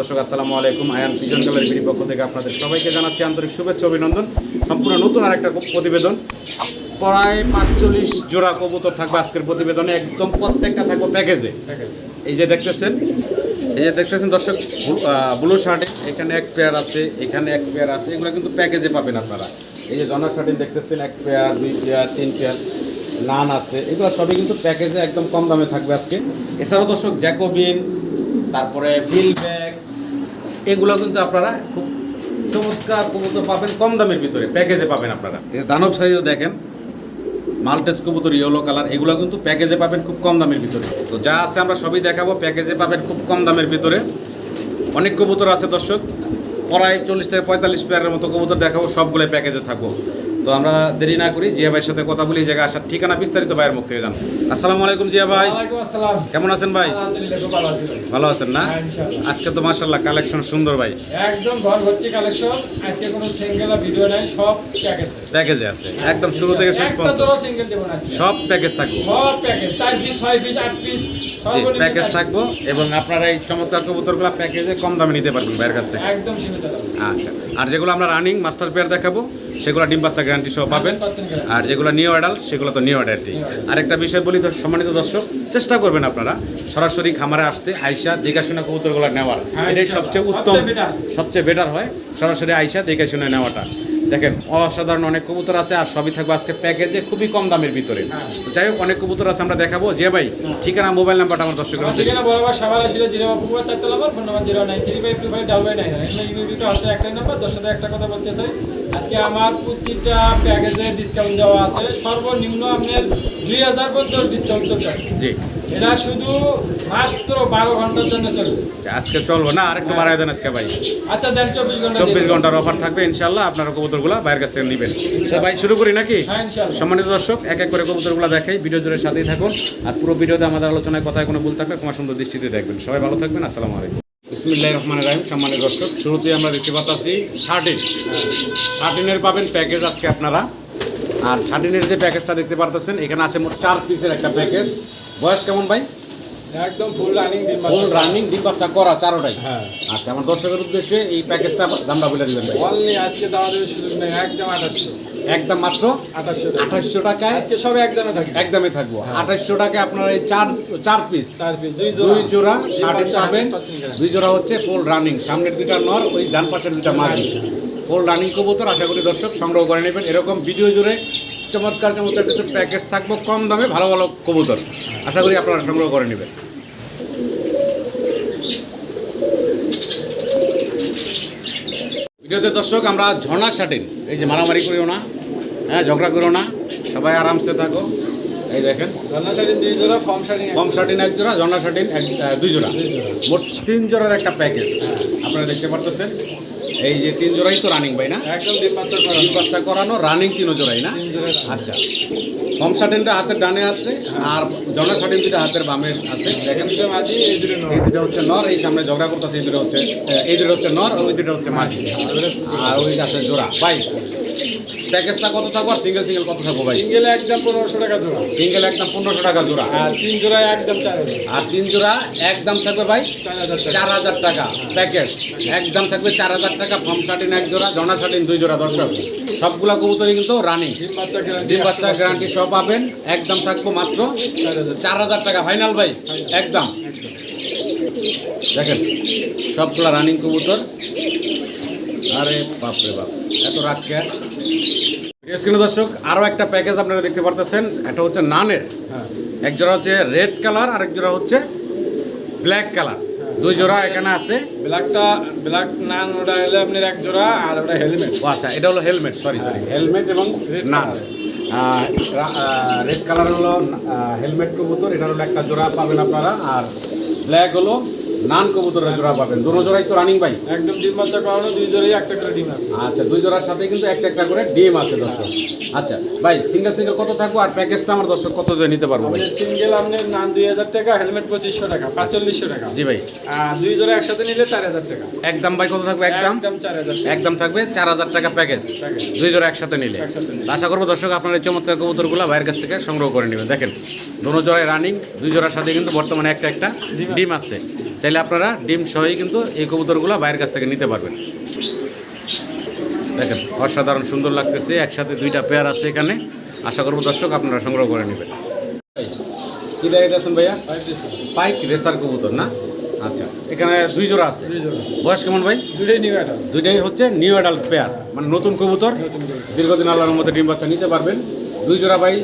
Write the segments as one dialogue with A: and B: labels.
A: দর্শক, আসসালামু আলাইকুম। আয়ান পক্ষ থেকে আপনাদের সবাইকে আন্তরিক অভিনন্দন। সম্পূর্ণ নতুন প্রতিবেদন। প্রায় পাঁচচল্লিশ জোড়া থাকবে আজকের প্রতিবেদনে, একদম প্রত্যেকটা প্যাকেজে। এই যে দেখতেছেন, এই যে দেখতেছেন দর্শক, ব্লু এখানে এক আছে, এখানে এক আছে, এগুলো কিন্তু প্যাকেজে পাবেন আপনারা। এই যে দেখতেছেন, এক দুই তিন পেয়ার, নান আছে, এগুলো সবই কিন্তু প্যাকেজে একদম কম দামে থাকবে আজকে। এছাড়াও দর্শক, জ্যাকোবিন তারপরে বিল ব্যাগ এগুলো কিন্তু আপনারা খুব চমৎকার কবুতর পাবেন কম দামের ভিতরে প্যাকেজে পাবেন আপনারা। দানব সাইজও দেখেন, মাল্টেস কবুতর ইয়েলো কালার এগুলো কিন্তু প্যাকেজে পাবেন খুব কম দামের ভিতরে। তো যা আছে আমরা সবই দেখাবো প্যাকেজে পাবেন খুব কম দামের ভিতরে। অনেক কবুতর আছে দর্শক প্রায় চল্লিশ থেকে পঁয়তাল্লিশ পেয়ারের মতো কবুতর দেখাবো সবগুলো প্যাকেজে থাকব। তো আমরা দেরি না করি জিয়া ভাইয়ের সাথে কথা বলি এই জায়গায় আসার ঠিকানা বিস্তারিত ভাইয়ের মুখ থেকে জানো আসসালামু আলাইকুম জিয়া ভাই। কেমন আছেন ভাই?
B: ভালো
A: আছেন না?
B: হ্যাঁ,
A: আজকে তো মাশাল্লাহ কালেকশন সুন্দর ভাই।
B: একদম ঘর ভর্তি কালেকশন আজকে কোনো সিঙ্গেল ভিডিও নাই সব প্যাকেজ
A: প্যাকেজে আছে। একদম শুরু থেকে শেষ পর্যন্ত।
B: সিঙ্গেল দেবো না
A: সব প্যাকেজ থাকবে।
B: সব প্যাকেজ চার পিস ছয় পিস আট পিস
A: জি প্যাকেজ থাকব এবং আপনারা এই চমৎকার কবুতরগুলো প্যাকেজে কম দামে নিতে পারবেন ভাইয়ের কাছ থেকে।
B: একদম
A: আচ্ছা আর যেগুলো আমরা রানিং মাস্টার পেয়ার দেখাবো সেগুলো ডিম বাচ্চা গ্যারান্টি সহ পাবেন। আর যেগুলো নিউ অ্যাডাল সেগুলো তো নিউ অ্যাডালটি আরেকটা বিষয় বলি তো সম্মানিত দর্শক চেষ্টা করবেন আপনারা সরাসরি খামারে আসতে আইসা দেখাশোনা কবুতরগুলো নেওয়ার।
B: হ্যাঁ,
A: এটাই সবচেয়ে উত্তম
B: সবচেয়ে
A: বেটার হয় সরাসরি আইসা দেখে শুনে নেওয়াটা। দেখেন অসাধারণ অনেক কবুতর আছে আর সবই থাকবে আজকে প্যাকেজে খুবই কম দামের ভিতরে। যাই হোক অনেক কবুতর আছে আমরা দেখাবো। যে ভাই ঠিকানা মোবাইল নাম্বারটা আমার
B: number phone number zero nine three five two five double nine ইউবিতে একটাই নাম্বার দশ সাথে একটা কথা বলতে চাই। আজকে আমার প্রতিটা প্যাকেজে ডিসকাউন্ট দেওয়া আছে। সর্বনিম্ন আপনার দুই হাজার পর্যন্ত ডিসকাউন্ট চলছে
A: জি।
B: এটা শুধু মাত্র বারো ঘণ্টার জন্য চলবে।
A: আচ্ছা, আজকে চলবো না আরেকটু বাড়াই দেন আজকে ভাই।
B: আচ্ছা দেন চব্বিশ ঘণ্টা
A: চব্বিশ ঘণ্টার অফার থাকবে ইনশাল্লাহ আপনারা কবুতরগুলো বাইরের কাছ থেকে নেবেন। ভাই শুরু করি নাকি?
B: হ্যাঁ,
A: সম্মানিত দর্শক এক এক করে কবুতরগুলো দেখাই ভিডিও জুড়ে সাথেই থাকুন। আর পুরো ভিডিওতে আমাদের আলোচনায় কথায় কোনো ভুল থাকবে তোমার সুন্দর দৃষ্টিতে দেখবেন। সবাই ভালো থাকবেন আসসালামু আলাইকুম। বিসমিল্লাহ রহমান রাহিম সম্মানিত দর্শক শুরুতেই আমরা দেখতে পাচ্ছি শার্টিন। শার্টিনের পাবেন প্যাকেজ আজকে আপনারা। আর শার্টিনের যে প্যাকেজটা দেখতে পারতেছেন এখানে আছে মোট চার পিসের একটা প্যাকেজ বয়স কেমন ভাই?
B: একদম ফুল রানিং দিন
A: ফুল রানিং ডিম বাচ্চা করা চারোটাই।
B: হ্যাঁ।
A: আচ্ছা আমার দর্শকের উদ্দেশ্যে এই প্যাকেজটা দামটা বলে দিবেন ভাই।
B: অনলি আজকে দেওয়া দেবে সুযোগ নেই একদম আঠাশশো।
A: একদম মাত্র
B: আঠাশশো
A: আঠাশশো টাকায়
B: আজকে সব একদমে থাকে
A: একদমই থাকব। আঠাশশো টাকায় আপনার এই চার চার পিস
B: চার পিস দুই
A: দুই জোড়া
B: দুই
A: শার্টিন পাবেন। দুই জোড়া হচ্ছে ফুল রানিং সামনের দুইটা নর ওই ডান পাশের দুইটা মাঝি। ফুল রানিং কবুতর আশা করি দর্শক সংগ্রহ করে নেবেন। এরকম ভিডিও জুড়ে চমৎকার চমৎকার কিছু প্যাকেজ থাকব। কম দামে ভালো ভালো কবুতর। আশা করি আপনারা সংগ্রহ করে নেবেন। ভিডিওতে দর্শক আমরা ঝর্ণা শাটিন এই যে মারামারি করিও না হ্যাঁ ঝগড়া করো না সবাই আরামসে থাকো। এই দেখেন।
B: দুই জোড়া ফর্ম
A: কম শার্টিন এক জোড়া ঝর্ণা শার্টিন এক দুই জোড়া। মোট তিন জোড়ার একটা প্যাকেজ আপনারা দেখতে পারতেছেন। এই যে তিন জোড়াই তো রানিং ভাই না?
B: একদম বাচ্চা
A: করানো। রানিং তিন জোড়াই না আচ্ছা। কম সার্টেনটা হাতের ডানে আছে আর জনের শার্টিন দুটা হাতের বামে আছে। দেখেন
B: দুটো মাঝি এই দুটো
A: হচ্ছে নর এই সামনে ঝগড়া করতেছে এই দুটো হচ্ছে এই দুটো হচ্ছে নর ওই দুটো হচ্ছে মাঝি। আর ওই আছে জোড়া। ভাই প্যাকেজটা কত থাকব আর সিঙ্গেল সিঙ্গেল কত থাকব ভাই?
B: সিঙ্গেলে একদম পনেরোশো টাকা জোড়া।
A: সিঙ্গেল একদম পনেরোশো টাকা জোড়া।
B: আর তিন জোড়া একদম চার হাজার।
A: আর তিন জোড়া একদম থাকবে ভাই
B: চার হাজার টাকা।
A: প্যাকেজ। একদম থাকবে চার হাজার টাকা ফর্ম শার্টিন এক জোড়া জনা শার্টিন দুই জোড়া দর্শক। সবগুলা কবুতরই কিন্তু রানিং।
B: ডিম বাচ্চা গ্যারান্টি
A: সব পাবেন। একদম থাকব মাত্র
B: চার হাজার
A: টাকা ফাইনাল ভাই। একদম। দেখেন সবগুলা রানিং কবুতর। আরে বাপরে বাপ এত রাগ কে? স্ক্রিনে দর্শক আরও একটা প্যাকেজ আপনারা দেখতে পারতেছেন। এটা হচ্ছে নানের।
B: হ্যাঁ
A: এক জোড়া হচ্ছে রেড কালার আর এক জোড়া হচ্ছে ব্ল্যাক কালার দুই জোড়া এখানে আছে।
B: ব্ল্যাকটা ব্ল্যাক নান ওটা হলে আপনার এক জোড়া আর ওটা হেলমেট
A: ও আচ্ছা এটা হলো হেলমেট সরি সরি হেলমেট এবং নান। রেড কালার হলো হেলমেট কবুতর এটা হলো একটা জোড়া পাবেন আপনারা আর ব্ল্যাক হলো নান কবুতরের জোড়া পাবেন। দুটো জোড়াই তো রানিং ভাই।
B: একদম ডিম বাচ্চা করানো দুই জোড়াই একটা করে ডিম আছে।
A: আচ্ছা দুই জোড়ার সাথে কিন্তু একটা একটা করে ডিম আছে দর্শক। আচ্ছা ভাই সিঙ্গেল সিঙ্গেল কত থাকব আর প্যাকেজটা আমার দর্শক কত দিয়ে নিতে পারব ভাই?
B: সিঙ্গেল আপনার নান দুই হাজার টাকা হেলমেট পঁচিশশো টাকা পাঁচচল্লিশশো টাকা।
A: জি ভাই।
B: আর দুই জোড়া একসাথে নিলে চার হাজার টাকা।
A: একদম ভাই কত থাকবে একদম?
B: একদম চার হাজার
A: একদম থাকবে চার হাজার টাকা প্যাকেজ। দুই জোড়া একসাথে নিলে। আশা করব দর্শক আপনার এই চমৎকার কবুতরগুলো ভাইয়ের কাছ থেকে সংগ্রহ করে নেবেন। দেখেন দোনো জোড়ায় রানিং দুই জোড়ার সাথে কিন্তু বর্তমানে একটা একটা ডিম আছে। চাইলে আপনারা ডিম সহই কিন্তু এই কবুতরগুলো বাইরের কাছ থেকে নিতে পারবেন। দেখেন অসাধারণ সুন্দর লাগতেছে একসাথে দুইটা পেয়ার আছে এখানে। আশা করব দর্শক আপনারা সংগ্রহ করে নেবেন। কি দেখাইতেছেন ভাইয়া? পাইক রেসার কবুতর না? আচ্ছা এখানে দুই জোড়া আছে। বয়স কেমন ভাই?
B: দুটোই নিউ এটা
A: দুইটাই হচ্ছে নিউ অ্যাডাল্ট পেয়ার মানে নতুন কবুতর। দীর্ঘদিন আল্লাহর মধ্যে ডিম বাচ্চা নিতে পারবেন। দুই জোড়া ভাই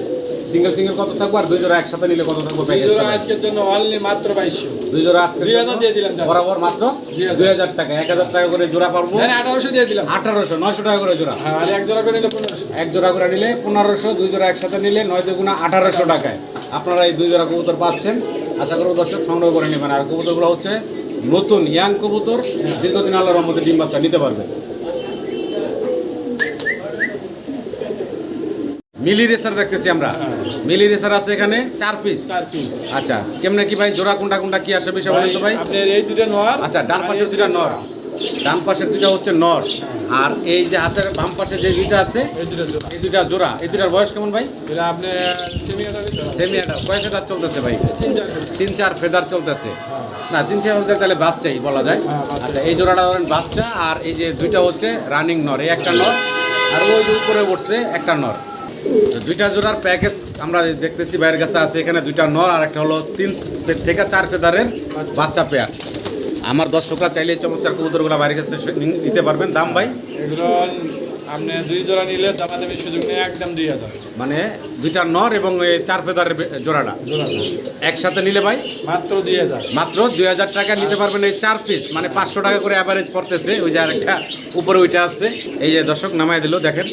A: সিঙ্গেল সিঙ্গেল কত থাকবে আর দুই জোড়া একসাথে নিলে কত থাকবে প্যাকেজটা ভাই?
B: আজকের জন্য অনলি মাত্র বাইশশো।
A: দুই জোড়া আজকে
B: দুই হাজার দিয়ে দিলাম।
A: বরাবর মাত্র
B: দুই হাজার।
A: দুই হাজার টাকা এক হাজার টাকা করে জোড়া পারব।
B: হ্যাঁ আঠারোশো দিয়ে দিলাম।
A: আঠারোশো নয়শো টাকা করে জোড়া।
B: হ্যাঁ আর এক জোড়া করে নিলে পনেরোশো।
A: এক জোড়া করে নিলে পনেরোশো দুই জোড়া একসাথে নিলে নয় দুগুণা আঠারোশো টাকায়। আপনারা এই দুই জোড়া কবুতর পাচ্ছেন। আশা করব দর্শক সংগ্রহ করে নেবেন। আর কবুতরগুলো হচ্ছে নতুন ইয়াং কবুতর দীর্ঘদিন আল্লাহর মধ্যে ডিম বাচ্চা নিতে পারবে। মিলি রেসার দেখতেছি আমরা। মিলি রেসার আছে এখানে চার পিস
B: চার পিস
A: আচ্ছা কেমনে কি ভাই জোড়া কোনটা কোনটা কি আসে বিষয় বলেন তো ভাই?
B: আপনার এই দুটো নোয়ার
A: আচ্ছা ডান পাশের দুইটা নর। ডান পাশের দুইটা হচ্ছে নর। আর এই যে হাতের বাম পাশে যে দুইটা আছে
B: এই দুটো জোড়া।
A: এই দুইটা জোড়া। এই দুইটার বয়স কেমন ভাই?
B: সেমি
A: একটা কয় ফেদার চলতেছে ভাই?
B: তিন চার
A: তিন চার ফেদার চলতেছে। না তিন চার ফেদার তাহলে বাচ্চাই বলা যায়।
B: হ্যাঁ,
A: আচ্ছা এই জোড়াটা ধরেন বাচ্চা আর এই যে দুইটা হচ্ছে রানিং নর। এই একটা নর আর ওই উপরে উঠছে একটা নর। দুইটা জোড়ার প্যাকেজ আমরা দেখতেছি বাইরের কাছে আছে। এখানে দুইটা নর আর একটা হলো তিন থেকে চার ফেদারের বাচ্চা পেয়ার আমার দর্শকরা চাইলে চমৎকার কবুতরগুলো বাইরের কাছ থেকে নিতে পারবেন। দাম ভাই?
B: এগুলো আপনি দুই জোড়া নিলে দামাদামি সুযোগ নেই একদম দুই হাজার।
A: মানে দুইটা নর এবং এই চার ফেদারের বে- জোড়াটা।
B: জোড়া
A: একসাথে নিলে ভাই?
B: মাত্র দুই হাজার।
A: মাত্র দুই হাজার টাকা নিতে পারবেন এই চার পিস মানে পাঁচশো টাকা করে অ্যাভারেজ পড়তেছে। ওই যে আরেকটা উপরে ওইটা আছে। এই যে দর্শক নামাই দিল দেখেন।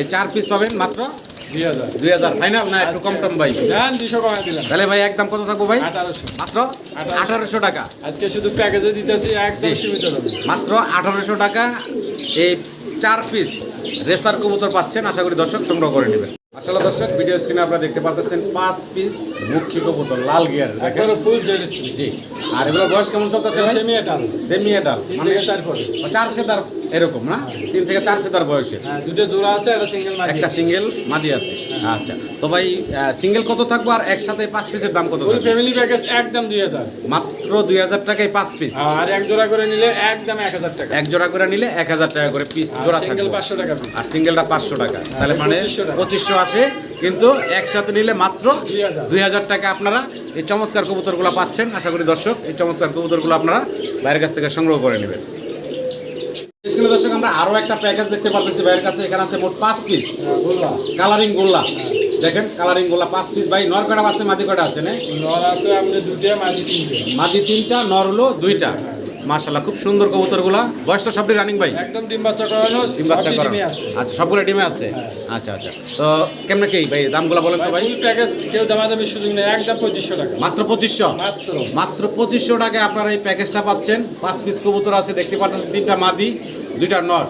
A: এই চার পিস পাবেন মাত্র
B: দুই হাজার।
A: ফাইনাল না একটু কম টম ভাই? তাহলে ভাই একদম কত থাকব ভাই? মাত্র আঠারোশো। টাকা।
B: আজকে শুধু প্যাকেজে দিতেছি একদম
A: জি।
B: সীমিত দামে।
A: মাত্র আঠারোশো টাকা। এই চার পিস রেসার কবুতর পাচ্ছেন আশা করি দর্শক সংগ্রহ করে নেবেন। আসলে দর্শক ভিডিও স্ক্রিনে আপনারা দেখতে পাচ্ছেন পাঁচ পিস মুখী কবুতর লাল গিয়ার জি। আর এগুলো বয়স কেমন চলতেছে
B: সেমি এটা
A: সেমি
B: তিন
A: মানে
B: চার
A: ফেদার এরকম না? তিন থেকে চার ফেদার বয়সে।
B: হ্যাঁ দুটো জোড়া আছে একটা সিঙ্গেল
A: একটা সিঙ্গেল মাদি আছে। আচ্ছা তো ভাই সিঙ্গেল কত থাকব আর একসাথে পাঁচ পিসের দাম কত
B: ফ্যামিলি প্যাকেজ একদম দুই হাজার।
A: মাত্র দুই হাজার টাকায় পাঁচ পিস
B: আর এক জোড়া করে নিলে একদম এক হাজার টাকা।
A: এক জোড়া করে নিলে এক হাজার টাকা করে পিস জোড়া থাকবে।
B: পাঁচশো টাকা
A: আর সিঙ্গেলটা পাঁচশো টাকা। তাহলে মানে
B: 2500
A: পঁচিশশো আসে। কিন্তু একসাথে নিলে মাত্র দুই হাজার। টাকা আপনারা এই চমৎকার কবুতরগুলো পাচ্ছেন। আশা করি দর্শক এই চমৎকার কবুতরগুলো আপনারা বাইরের কাছ থেকে সংগ্রহ করে নেবেন। স্কুলে দর্শক আমরা আরও একটা প্যাকেজ দেখতে পারতেছি। বাইরের কাছে এখানে আছে মোট পাঁচ পিস
B: হ্যাঁ,
A: কালারিং গোল্লা। দেখেন কালারিং গোল্লা পাঁচ পিস ভাই নর কটা আছে মাদি কটা আছে না?
B: নর আছে আপনি দুটো মাঝি তিনটে।
A: মাদি তিনটা নর হলো দুইটা। মাশাল্লাহ খুব সুন্দর কবুতরগুলা। বয়স তো সবটি রানিং ভাই?
B: একদম ডিম বাচ্চা করানো
A: ডিম বাচ্চা
B: সবই
A: করা।
B: ডিমই আছে।
A: আচ্ছা সবগুলো ডিমে আছে? আচ্ছা আচ্ছা। তো কেমনে কি ভাই দামগুলো বলেন তো ভাই
B: ফুল প্যাকেজ কেউ দামাদামি সুযোগ নেই একদম পঁচিশশো টাকা।
A: মাত্র পঁচিশশো?
B: মাত্র।
A: মাত্র পঁচিশশো টাকায় আপনারা এই প্যাকেজটা পাচ্ছেন। পাঁচ পিস কবুতর আছে দেখতে পাচ্ছেন তিনটা মাদি দুইটা নর।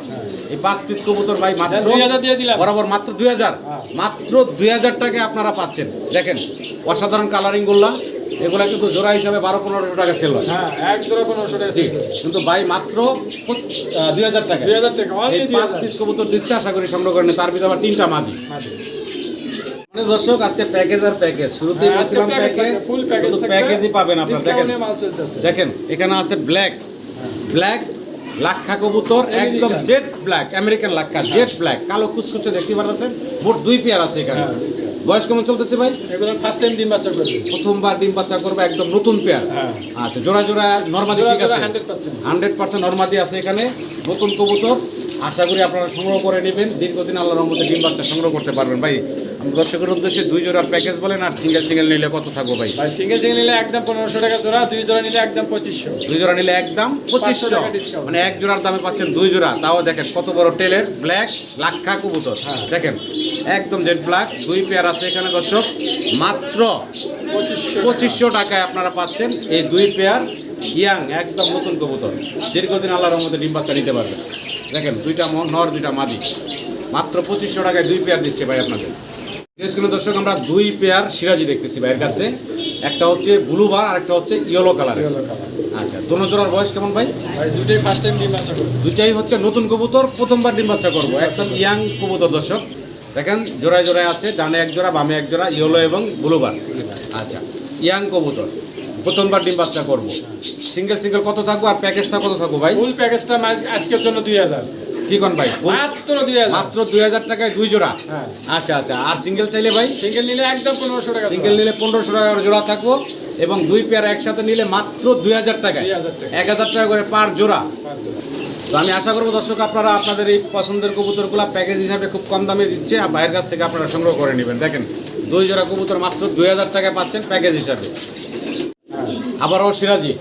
A: এই পাঁচ পিস কবুতর ভাই মাত্র
B: দেন, 2000 দিয়ে দিলাম।
A: বরাবর মাত্র দুই হাজার।
B: হ্যাঁ।
A: মাত্র দুই হাজার টাকায় আপনারা পাচ্ছেন। দেখেন অসাধারণ কালারিংগুলা। এগুলা কিন্তু জোড়া হিসাবে বারো পনেরোশো টাকা সেল হয়।
B: হ্যাঁ
A: কিন্তু ভাই মাত্র দুই হাজার টাকা। পাঁচ পিস কবুতর দিচ্ছে আশা করি সংগ্রহ করেন। তার ভিতরে আবার তিনটা মাদি। মানে দর্শক আজকে প্যাকেজ আর প্যাকেজ শুরুতেই
B: হ্যাঁ,
A: বলছিলাম প্যাকেজ। প্যাকেজই পাবেন আপনারা দেখেন। এখানে আছে ব্ল্যাক ব্ল্যাক লাক্ষা কবুতর একদম। জেড ব্ল্যাক আমেরিকান লাক্ষা জেড ব্ল্যাক কালো কুচকুচে দেখতে পাচ্ছেন মোট দুই পেয়ার আছে এখানে।
B: হ্যাঁ,
A: বয়স কেমন চলতেছে ভাই?
B: এগুলো ফার্স্ট টাইম ডিম বাচ্চা করবে।
A: প্রথমবার ডিম বাচ্চা করবে একদম নতুন পেয়ার
B: হ্যাঁ।
A: আচ্ছা জোড়া জোড়া নর্মালি ঠিক আছে?
B: হান্ড্রেড পার্সেন্ট
A: নর্মাদি আছে এখানে নতুন কবুতর। আশা করি আপনারা সংগ্রহ করে নেবেন। দীর্ঘদিন আল্লাহ রহমতে ডিম বাচ্চা সংগ্রহ করতে পারবেন। ভাই দর্শকের উদ্দেশ্যে দুই জোড়ার প্যাকেজ বলেন আর সিঙ্গেল সিঙ্গেল নিলে কত থাকব ভাই?
B: ভাই সিঙ্গেল সিঙ্গেল নিলে একদম পনেরোশো টাকা জোড়া দুই জোড়া নিলে একদম পঁচিশশো।
A: দুই জোড়া নিলে একদম পঁচিশশো। মানে এক জোড়ার দামে পাচ্ছেন দুই জোড়া। তাও দেখেন কত বড় টেলের ব্ল্যাক লাক্ষা কবুতর।
B: হ্যাঁ।
A: দেখেন একদম জেড ব্ল্যাক দুই পেয়ার আছে এখানে দর্শক। মাত্র
B: পঁচিশশো
A: টাকায় আপনারা পাচ্ছেন এই দুই পেয়ার ইয়াং একদম নতুন কবুতর। দীর্ঘদিন আল্লাহর রহমতে ডিম বাচ্চা নিতে পারবেন দেখেন দুইটা নর দুইটা মাদি। মাত্র পঁচিশশো টাকায় দুই পেয়ার দিচ্ছে ভাই আপনাদের। দর্শক আমরা দুই পেয়ার সিরাজি দেখতেছি ভাইয়ের কাছে। একটা হচ্ছে ব্লু বার আর একটা হচ্ছে ইয়েলো কালার আচ্ছা দোনো জোড়ার বয়স কেমন
B: ভাই? দুটোই ফার্স্ট টাইম ডিম বাচ্চা করবে।
A: দুইটাই হচ্ছে নতুন কবুতর প্রথমবার ডিম বাচ্চা করব। একদম ইয়াং কবুতর দর্শক। দেখেন জোড়ায় জোড়ায় আছে ডানে এক জোড়া বামে এক জোড়া ইয়েলো এবং ব্লুবার আচ্ছা ইয়াং কবুতর প্রথমবার ডিম বাচ্চা করব। সিঙ্গেল সিঙ্গেল কত থাকব আর প্যাকেজটা কত থাকব ভাই?
B: ফুল প্যাকেজটা আজকের জন্য দুই হাজার।
A: কি কোন ভাই?
B: মাত্র দুই হাজার।
A: মাত্র দুই হাজার টাকায় দুই জোড়া?
B: হ্যাঁ।
A: আচ্ছা আচ্ছা। আর সিঙ্গেল চাইলে ভাই?
B: সিঙ্গেল নিলে একদম পনেরোশো টাকা
A: সিঙ্গেল নিলে পনেরোশো টাকা জোড়া থাকব। এবং দুই পেয়ার একসাথে নিলে মাত্র দুই হাজার টাকায়।
B: 2000 টাকা।
A: এক হাজার টাকা করে পার জোড়া। তো আমি আশা করব দর্শক আপনারা আপনাদের এই পছন্দের কবুতরগুলো প্যাকেজ হিসাবে খুব কম দামে দিচ্ছে। আর বাইরের কাছ থেকে আপনারা সংগ্রহ করে নেবেন। দেখেন দুই জোড়া কবুতর মাত্র দুই হাজার টাকায় পাচ্ছেন প্যাকেজ হিসাবে।
B: হ্যাঁ।
A: আবারও সিরাজি।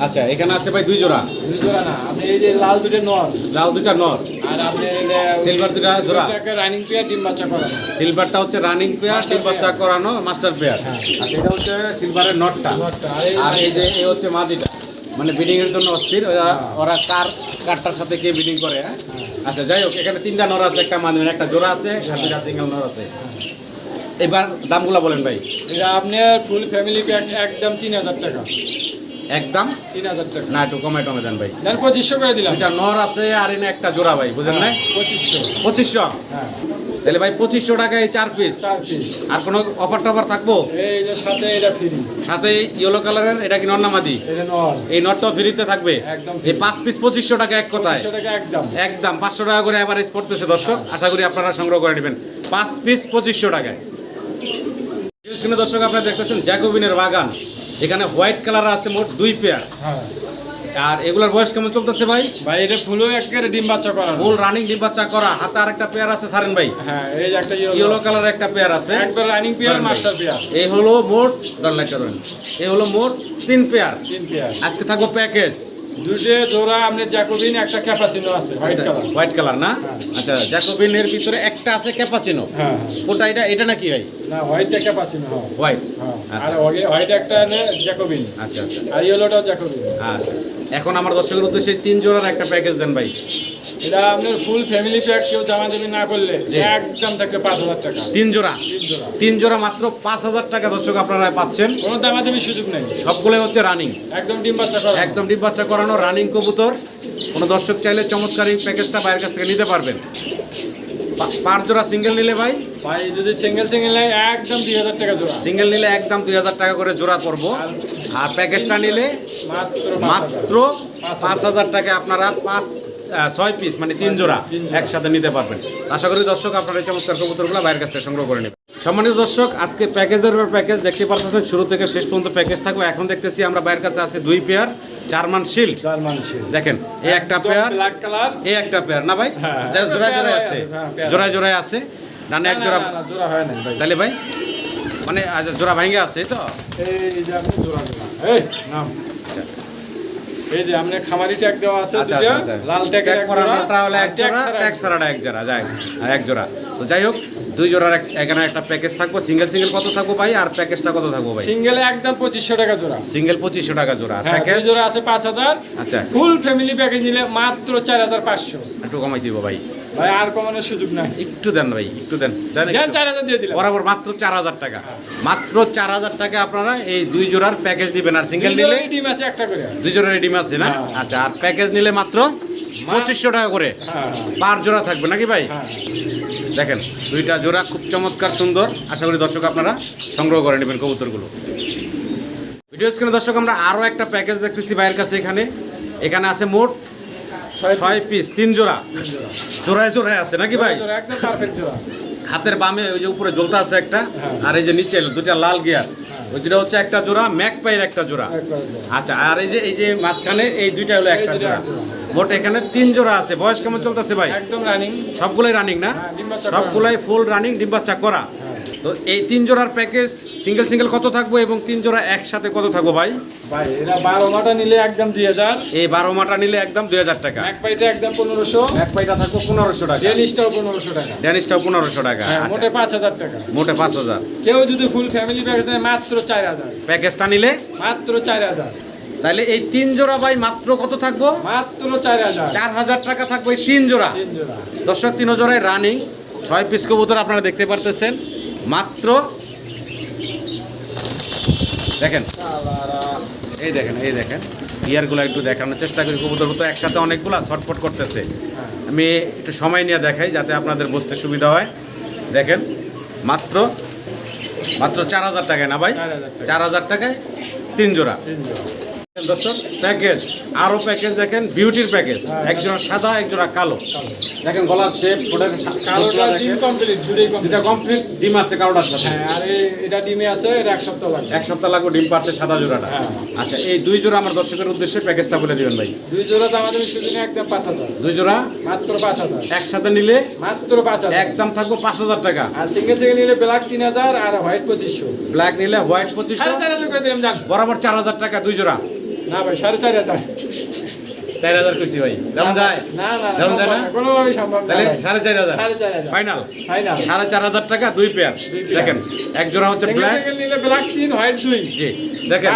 A: আচ্ছা এখানে আছে ভাই দুই জোড়া।
B: দুই জোড়া না আপনি এই যে লাল দুটো নর।
A: লাল দুইটা নর।
B: আর আপনি
A: সিলভার দুটা জোড়া।
B: রানিং পেয়ার ডিম বাচ্চা করানো।
A: সিলভারটা হচ্ছে রানিং পেয়ার তিন বাচ্চা করানো মাস্টার পেয়ার
B: হ্যাঁ।
A: আর এটা হচ্ছে সিলভারের নটটা।
B: নটটা। আর এই-
A: যে এই হচ্ছে মাদিটা। মানে বিডিং এর জন্য অস্থির ওরা ওরা কার কারটার সাথে কে বিডিং করে হ্যাঁ? আচ্ছা যাই হোক এখানে তিনটা নর আছে একটা মাদি মানে একটা জোড়া আছে দুটা সিঙ্গেল নর আছে। এবার দামগুলো বলেন ভাই।
B: এটা আপনার ফুল ফ্যামিলি প্যাক একদম তিন হাজার টাকা।
A: একদম
B: তিন হাজার টাকা।
A: না একটু কমাই টমে দেন ভাই।
B: দেন পঁচিশশো করে দিলাম।
A: দুইটা নর আছে আর এনে একটা জোড়া ভাই বুঝেন নাই?
B: পঁচিশশো।
A: পঁচিশশো?
B: হ্যাঁ।
A: তাহলে ভাই পঁচিশশো টাকায় চার পিস আর কোনো অফার টফার থাকব?
B: সাথে এটা ফ্রি
A: সাথে ইয়েলো কালারের এটা কি নর না
B: এটা
A: এই নটটাও ফ্রিতে থাকবে? এই পাঁচ পিস পঁচিশশো টাকা এক কথায়।
B: একদম
A: পাঁচশো টাকা করে অ্যাভারেজ পড়তেছে দর্শক। আশা করি আপনারা সংগ্রহ করে নেবেন। পাঁচ পিস পঁচিশশো টাকায়। দর্শক আপনারা দেখতেছেন জ্যাকোবিনের বাগান। এখানে হোয়াইট কালার আছে মোট দুই পেয়ার।
B: হ্যাঁ।
A: আর এগুলোর বয়স কেমন চলতেছে ভাই?
B: ভাই এটা ফুলও একেবারে ডিম বাচ্চা করা।
A: ফুল রানিং ডিম বাচ্চা করা। হাতে আর একটা পেয়ার আছে সারেন ভাই।
B: হ্যাঁ এই যে একটা
A: ইয়েলো কালার একটা পেয়ার আছে।
B: একবার রানিং পেয়ার মাস্টার পেয়ার।
A: এই হলো মোট ডলার করেন এই হলো মোট তিন পেয়ার।
B: তিন পেয়ার।
A: আজকে থাকব প্যাকেজ
B: দুটো জোড়া আপনি জ্যাকোবিন একটা ক্যাপাসিনো আছে হোয়াইট কালার
A: হোয়াইট কালার না? আচ্ছা জ্যাকোবিনের ভিতরে একটা আছে ক্যাপাচিনো
B: হ্যাঁ।
A: ওটা এটা এটা নাকি ভাই?
B: না হোয়াইটটা ক্যাপাসিনো হ্যাঁ।
A: হোয়াইট
B: হ্যাঁ। আর
A: আচ্ছা
B: হোয়াইট একটা নে জ্যাকোবিন
A: আচ্ছা আচ্ছা।
B: আর ইয়েলোটাও জ্যাকোবিন
A: আচ্ছা। এখন আমার দর্শকের উদ্দেশ্যে তিন জোড়ার একটা প্যাকেজ দেন ভাই।
B: এটা আপনার ফুল ফ্যামিলি প্যাক কেউ জামা দেবি না করলে। একদম থাকবে পাঁচ হাজার টাকা।
A: তিন জোড়া।
B: তিন জোড়া।
A: তিন জোড়া মাত্র পাঁচ হাজার টাকা দর্শক আপনারা পাচ্ছেন।
B: কোনো দামা দেবি সুযোগ নেই।
A: সবগুলোই হচ্ছে রানিং
B: একদম ডিম বাচ্চা করা
A: একদম ডিম বাচ্চা করানো রানিং কবুতর। কোনো দর্শক চাইলে চমৎকার এই প্যাকেজটা বাইরের কাছ থেকে নিতে পারবেন। পার জোড়া সিঙ্গেল নিলে ভাই?
B: ভাই যদি সিঙ্গেল সিঙ্গেল নেয় একদম দুই হাজার টাকা জোড়া।
A: সিঙ্গেল নিলে একদম দুই হাজার টাকা করে জোড়া পড়ব। আর প্যাকেজটা নিলে
B: মাত্র
A: মাত্র পাঁচ হাজার। টাকা আপনারা পাঁচ ছয় পিস মানে তিন জোড়া একসাথে নিতে পারবেন। আশা করি দর্শক আপনারা এই চমৎকার কবুতরগুলো বাইরের কাছ থেকে সংগ্রহ করে নেবেন। সম্মানিত দর্শক আজকে প্যাকেজের প্যাকেজ দেখতে পারতেছেন শুরু থেকে শেষ পর্যন্ত প্যাকেজ থাকবে। এখন দেখতেছি আমরা বাইরের কাছে আছে দুই পেয়ার জার্মান শিল্ড।
B: জার্মান শিল
A: দেখেন এই একটা পেয়ার
B: ব্ল্যাক কালার
A: এই একটা পেয়ার না ভাই?
B: হ্যাঁ,
A: জোড়ায় জোড়ায় আছে।
B: হ্যাঁ।
A: জোড়ায় জোড়ায় আছে। ডানে এক জোড়া
B: জোড়া হয় না ভাই।
A: তাহলে ভাই মানে আচ্ছা, জোড়া ভাঙ্গে আছে তো?
B: এই যে আপনি জোড়া এই নাম। এই যে আপনি খামারি ট্যাগ দেওয়া আছে
A: আচ্ছা আচ্ছা আচ্ছা।
B: লাল ট্যাগ
A: এক জোড়া ট্যাগ ছাড়াটা এক জোড়া যাই হ্যাঁ, এক জোড়া। তো যাই হোক দুই জোড়ার এখানে একটা প্যাকেজ থাকব। সিঙ্গেল সিঙ্গেল কত থাকব ভাই? আর প্যাকেজটা কত থাকব ভাই?
B: সিঙ্গেলে একদম পঁচিশশো টাকা জোড়া।
A: সিঙ্গেল পঁচিশশো টাকা জোড়া। প্যাকেজ
B: জোড়া আছে পাঁচ হাজার।
A: আচ্ছা।
B: ফুল ফ্যামিলি প্যাকেজ নিলে মাত্র চার হাজার পাঁচশো।
A: একটু কমাই দিব ভাই।
B: ভাই আর কমানোর সুযোগ নাই।
A: একটু দেন ভাই একটু দেন। বরাবর মাত্র চার হাজার টাকা। মাত্র চার হাজার টাকা আপনারা এই দুই জোড়ার প্যাকেজ দিবেন। আর সিঙ্গেল নিলে
B: ডিম আছে একটা করে।
A: দুই জোড়ার ডিম আছে না?
B: হ্যাঁ।
A: আচ্ছা আর প্যাকেজ নিলে মাত্র পঁচিশশো টাকা করে।
B: হ্যাঁ।
A: পার জোড়া থাকবে নাকি ভাই?
B: হ্যাঁ।
A: দেখেন দুইটা জোড়া খুব চমৎকার সুন্দর। আশা করি দর্শক আপনারা সংগ্রহ করে নেবেন কবুতরগুলো। ভিডিও স্ক্রিনে দর্শক আমরা আরও একটা প্যাকেজ দেখতেছি ভাইয়ের কাছে এখানে। এখানে আছে মোট
B: ছয়
A: পিস তিন জোড়া। জোড়ায় জোড়ায় আছে নাকি ভাই? হাতের বামে ওই যে উপরে জ্বলতে আছে একটা
B: হ্যাঁ।
A: আর এই যে নিচে দুটা লাল গিয়ার ওই দুটা হচ্ছে একটা জোড়া ম্যাক পাইয়ের একটা জোড়া। আচ্ছা আর এই যে এই যে মাঝখানে এই দুইটা হলো একটা জোড়া। মোট এখানে তিন জোড়া আছে। বয়স কেমন চলতেছে ভাই?
B: একদম রানিং
A: সবগুলোই রানিং না?
B: হ্যাঁ।
A: সবগুলাই ফুল রানিং ডিম বাচ্চা করা। তো এই তিন জোড়ার প্যাকেজ সিঙ্গেল সিঙ্গেল কত থাকব এবং তিন জোড়া একসাথে কত থাকব ভাই?
B: ভাই এরা বারো মাটা নিলে একদম দুই হাজার।
A: এই বারো মাটা নিলে একদম দুই হাজার টাকা।
B: এক পাইটা একদম পনেরোশো।
A: এক পাইটা থাকব পনেরোশো টাকা।
B: পনেরোশো টাকা।
A: ড্যানিশটাও পনেরোশো টাকা
B: হ্যাঁ
A: আচ্ছা।
B: মোটে পাঁচ হাজার টাকা।
A: মোটে পাঁচ হাজার।
B: কেউ যদি ফুল ফ্যামিলি প্যাকেজ নেয় মাত্র চার হাজার।
A: প্যাকেজটা নিলে?
B: মাত্র চার হাজার।
A: তাহলে এই তিন জোড়া ভাই মাত্র কত থাকব?
B: মাত্র চার হাজার।
A: টাকা থাকব এই তিন জোড়া। দর্শক তিন জোড়ায় রানিং ছয় পিস কবুতর আপনারা দেখতে পারতেছেন। মাত্র দেখেন। এই দেখেন এই দেখেন। ইয়ারগুলো একটু দেখানোর চেষ্টা করি। কবুতর তো একসাথে অনেকগুলো ছটফট করতেছে। আমি একটু সময় নিয়ে দেখাই যাতে আপনাদের বুঝতে সুবিধা হয়। দেখেন মাত্র মাত্র চার হাজার টাকায় না ভাই? চার হাজার টাকায় তিন জোড়া।
B: তিন জোড়া।
A: দর্শক প্যাকেজ আরও প্যাকেজ দেখেন বিউটির প্যাকেজ। একজোড়া সাদা একজোড়া কালো
B: কালো।
A: দেখেন গলার শেপ ফোটের
B: কালোটা
A: দেখেন দুটা কমপ্লিট ডিম আছে কালোটার সাথে
B: হ্যাঁ আর এটা ডিমে আছে এটা এক সপ্তাহ লাগে
A: এক সপ্তাহ লাগবে ডিম পাচ্ছে সাদা জোড়াটা
B: হ্যাঁ।
A: আচ্ছা এই দুই জোড়া আমার দর্শকের উদ্দেশ্যে প্যাকেজটা বলে দিবেন ভাই।
B: দুই জোড়া তো আমাদের শুধু একদম পাঁচ হাজার।
A: দুই জোড়া?
B: মাত্র পাঁচ হাজার।
A: একসাথে নিলে
B: মাত্র পাঁচ হাজার।
A: একদম থাকব পাঁচ হাজার টাকা।
B: আর সিঙ্গেল সিঙ্গেল নিলে ব্ল্যাক তিন হাজার আর হোয়াইট পঁচিশশো।
A: ব্ল্যাক নিলে হোয়াইট পঁচিশশো
B: সাড়ে চার হাজার করে দিলাম জান
A: বরাবর চার হাজার টাকা দুই জোড়া।
B: না ভাই সাড়ে চার হাজার।
A: চার হাজার খুশি ভাই। যেমন যায়?
B: না না না
A: যায় না?
B: কোনোভাবেই সম্ভব
A: তাহলে সাড়ে চার হাজার। ফাইনাল
B: ফাইনাল
A: সাড়ে চার হাজার টাকা দুই পেয়ার দেখেন এক জোড়া হচ্ছে ব্ল্যাক
B: নিলে ব্ল্যাক তিন হোয়াইট দুই।
A: জি দেখেন।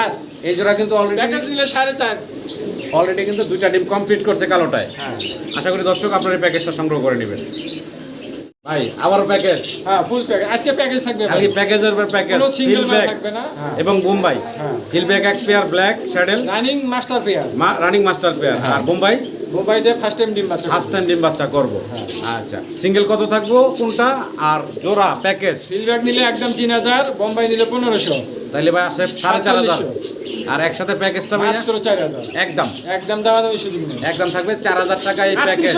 A: এই জোড়া কিন্তু অলরেডি
B: প্যাকেজ নিলে সাড়ে চার।
A: অলরেডি কিন্তু দুইটা ডিম কমপ্লিট করছে কালোটায়।
B: হ্যাঁ।
A: আশা করি দর্শক আপনার এই প্যাকেজটা সংগ্রহ করে নেবেন। ভাই আবার প্যাকেজ
B: হ্যাঁ ফুল প্যাকেজ আজকে প্যাকেজ থাকবে।
A: খালি প্যাকেজের পর প্যাকেজ
B: কোনো সিঙ্গেল
A: ব্যাগ
B: থাকবে না। হ্যাঁ।
A: এবং বোম্বাই
B: হ্যাঁ।
A: ফিল ব্যাগ এক pair black saddle
B: running master pair
A: running master pair. আর বোম্বাই
B: মোবাইলে ফার্স্ট টাইম ডিম বাচ্চা
A: ফার্স্ট টাইম ডিম বাচ্চা করব।
B: হ্যাঁ।
A: আচ্ছা। সিঙ্গেল কত থাকব কোনটা? আর জোড়া প্যাকেজ
B: ফিলব্যাক নিলে একদম তিন হাজার বোম্বাই নিলে পনেরোশো।
A: তাইলে ভাই আসে সাড়ে চার হাজার। আর একসাথে প্যাকেজটা
B: হাজার।
A: একদম।
B: একদম দামি সুযোগ নেই।
A: একদম থাকবে চার হাজার টাকা এই প্যাকেজ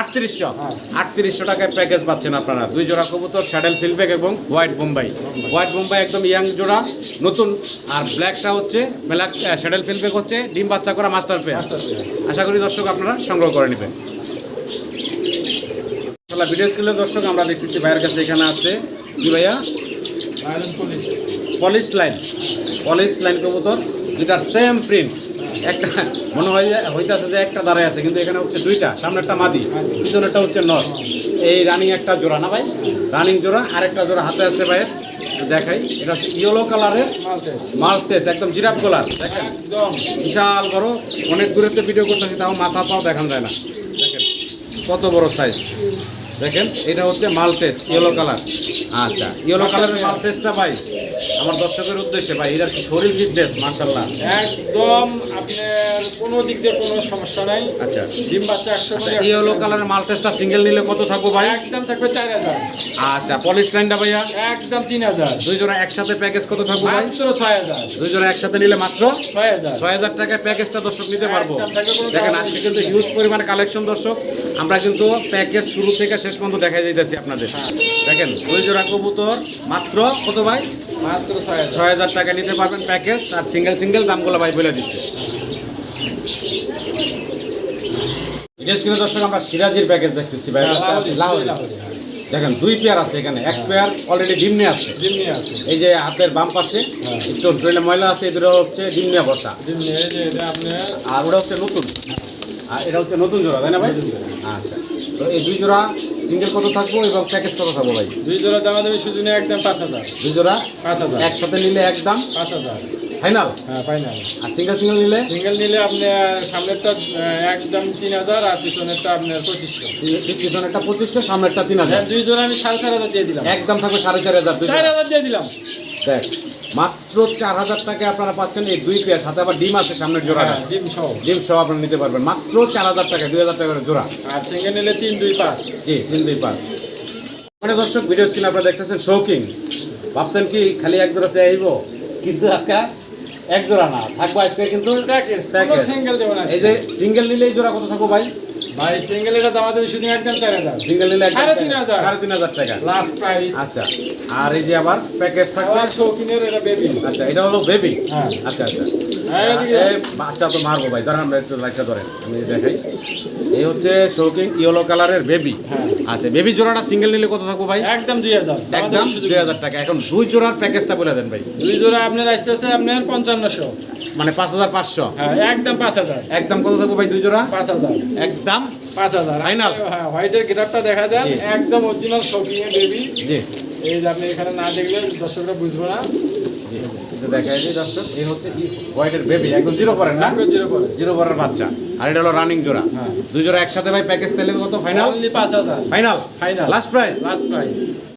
B: আটত্রিশশো। হ্যাঁ।
A: আটত্রিশশো টাকায় প্যাকেজ পাচ্ছেন আপনারা। দুই জোড়া কবুতর স্যাডেল ফিলব্যাক এবং হোয়াইট বোম্বাই হোয়াইট বোম্বাই একদম ইয়াং জোড়া নতুন। আর ব্ল্যাকটা হচ্ছে ব্ল্যাক স্যাডেল ফিলব্যাক হচ্ছে ডিম বাচ্চা করা মাস্টার পেয়ার আশা করি দর্শক আপনারা সংগ্রহ করে নেবেন। ভিডিও স্কুলের দর্শক আমরা দেখতেছি ভাইয়ের কাছে এখানে আছে। কি ভাইয়া?
B: পুলিশ
A: লাইন পলিশ লাইন কবুতর দুটার সেম প্রিন্ট একটা মনে হয় যে হইতাছে যে একটা দাঁড়ায় আছে কিন্তু এখানে হচ্ছে দুইটা সামনেরটা মাদি পিছনেরটা হচ্ছে নর। এই রানিং একটা জোড়া না ভাই? রানিং জোড়া আর একটা জোড়া হাতে আছে ভাইয়ের। দেখাই এটা হচ্ছে ইয়েলো কালারের
B: মালটেস
A: একদম জিরাপ কালার দেখেন?
B: একদম।
A: বিশাল বড় অনেক দূরেতে ভিডিও করতেছি তাও মাথা পাও দেখান যায় না। দেখেন কত বড় সাইজ দেখেন এটা হচ্ছে মালটেস ইয়েলো কালার আচ্ছা ইয়েলো কালারের মালটেসটা ভাই আমার দর্শকের উদ্দেশ্যে ভাই এটার কি শরীর ফিটনেস মাশাল্লাহ
B: একদম আপনার কোনো দিক দিয়ে কোনো সমস্যা নাই।
A: আচ্ছা।
B: ডিম বাচ্চা একশো
A: আচ্ছা ইয়েলো কালারের মালটেসটা সিঙ্গেল নিলে কত থাকব ভাই?
B: একদম থাকবে চার হাজার।
A: আচ্ছা পলিশ লাইনটা ভাইয়া?
B: একদম তিন হাজার।
A: দুই জোড়া একসাথে প্যাকেজ কত থাকব ভাই?
B: মাত্র ছয় হাজার।
A: দুই জোড়া একসাথে নিলে মাত্র
B: ছয় হাজার।
A: ছয় হাজার টাকায় প্যাকেজটা দর্শক নিতে পারব। দেখেন আজকে কিন্তু হিউজ পরিমাণে কালেকশন দর্শক। আমরা কিন্তু প্যাকেজ শুরু থেকে শেষ পর্যন্ত দেখাই দিতেছি আপনাদের। দেখেন দুই জোড়া কবুতর মাত্র কত ভাই?
B: মাত্র ছয় হাজার।
A: টাকা নিতে পারবেন প্যাকেজ আর সিঙ্গেল সিঙ্গেল দামগুলো ভাই বলে দিচ্ছে। দর্শক আমরা সিরাজির প্যাকেজ দেখতেছি ভাই
B: হ্যাঁ।
A: দেখেন দুই পেয়ার আছে এখানে এক পেয়ার অলরেডি ডিম নিয়ে আসছে
B: ডিম নিয়ে আছে।
A: এই যে হাতের বাম পাশে
B: হ্যাঁ।
A: একটু শরীরে ময়লা আছে এই দুটো হচ্ছে ডিম নিয়ে বসা।
B: আপনার
A: আর ওটা হচ্ছে নতুন। আর এটা হচ্ছে নতুন জোড়া তাই না ভাই? আচ্ছা। তো এই দুই জোড়া সিঙ্গেল কত থাকব এবং প্যাকেজ কত থাকব ভাই?
B: দুই জোড়া দামা সুযোগ নেই একদম পাঁচ হাজার।
A: দুই জোড়া?
B: পাঁচ হাজার।
A: একসাথে নিলে একদম
B: পাঁচ হাজার।
A: ফাইনাল
B: হ্যাঁ ফাইনাল
A: আর সিঙ্গেল সিঙ্গেল নিলে?
B: সিঙ্গেল নিলে আপনার সামনেরটা একদম তিন হাজার আর পিছনেরটা আপনার পঁচিশশো।
A: পিছনে একটা পঁচিশশো সামনে একটা তিন হাজার।
B: হ্যাঁ, দুই জোড়া আমি সাড়ে চার হাজার দিয়ে দিলাম।
A: একদম থাকবে সাড়ে চার হাজার
B: চার হাজার দিয়ে দিলাম।
A: দেখ। মাত্র চার হাজার টাকায় আপনারা পাচ্ছেন এই দুই পেয়ার সাথে আবার ডিম আছে সামনের জোড়াটা।
B: হ্যাঁ, ডিম সহ।
A: ডিম সহ আপনারা নিতে পারবেন। মাত্র চার হাজার টাকা দুই হাজার টাকা করে জোড়া।
B: আর সিঙ্গেল নিলে তিন দুই পাঁচ।
A: জি তিন দুই পাঁচ। মানে দর্শক ভিডিও স্ক্রিন আপনারা দেখতেছেন শৌকিং ভাবছেন কি খালি এক জোড়া চাইব কিন্তু আজকে এক জোড়া না। থাকব আজকে কিন্তু এই যে সিঙ্গেল নিলে জোড়া কত থাকব ভাই?
B: ভাই সিঙ্গেল এটা দামা শুধু একদম চার হাজার।
A: সিঙ্গেল নিলে একদম
B: সাড়ে তিন হাজার।
A: সাড়ে তিন হাজার টাকা।
B: লাস্ট প্রাইস
A: আচ্ছা আর এই যে আবার প্যাকেজ
B: শৌখিনের এটা বেবি
A: আচ্ছা এটা হলো বেবি
B: হ্যাঁ।
A: আচ্ছা আচ্ছা।
B: হ্যাঁ,
A: এই বাচ্চা তো মারবো ভাই ধরেন আমরা একটু লাইটটা ধরেন আমি দেখাই। এই হচ্ছে শৌকিং ইয়েলো কালারের বেবি
B: হ্যাঁ।
A: আচ্ছা বেবি জোড়াটা সিঙ্গেল নিলে কত থাকব ভাই?
B: একদম দুই হাজার। দামা
A: একদম দুই হাজার টাকা। এখন দুই জোড়ার প্যাকেজটা বলে দেন ভাই।
B: দুই জোড়া আপনার আসতেছে আপনার পঞ্চান্নশো।
A: মানে পাঁচ হাজার পাঁচশো।
B: হ্যাঁ একদম পাঁচ হাজার।
A: একদম কত থাকব ভাই দুই জোড়া?
B: পাঁচ হাজার।
A: একদম?
B: পাঁচ হাজার।
A: ফাইনাল?
B: হ্যাঁ হোয়াইটের গেটআপটা দেখা দেন একদম অরিজিনাল শৌখিনের বেবি
A: জি।
B: এই যে আপনি এখানে না দেখলে দর্শকরা বুঝব না।
A: দেখা যায় দর্শক। এই হচ্ছে হোয়াইটের বেবি একদম জিরো পরেন না?
B: জিরো করে
A: জিরো পরের বাচ্চা। আর এটা হলো রানিং জোড়া।
B: হ্যাঁ।
A: দুই জোড়া একসাথে ভাই প্যাকেজ তাহলে কত? ফাইনাল
B: পাঁচ হাজার।
A: Final
B: Final.
A: Last price
B: last price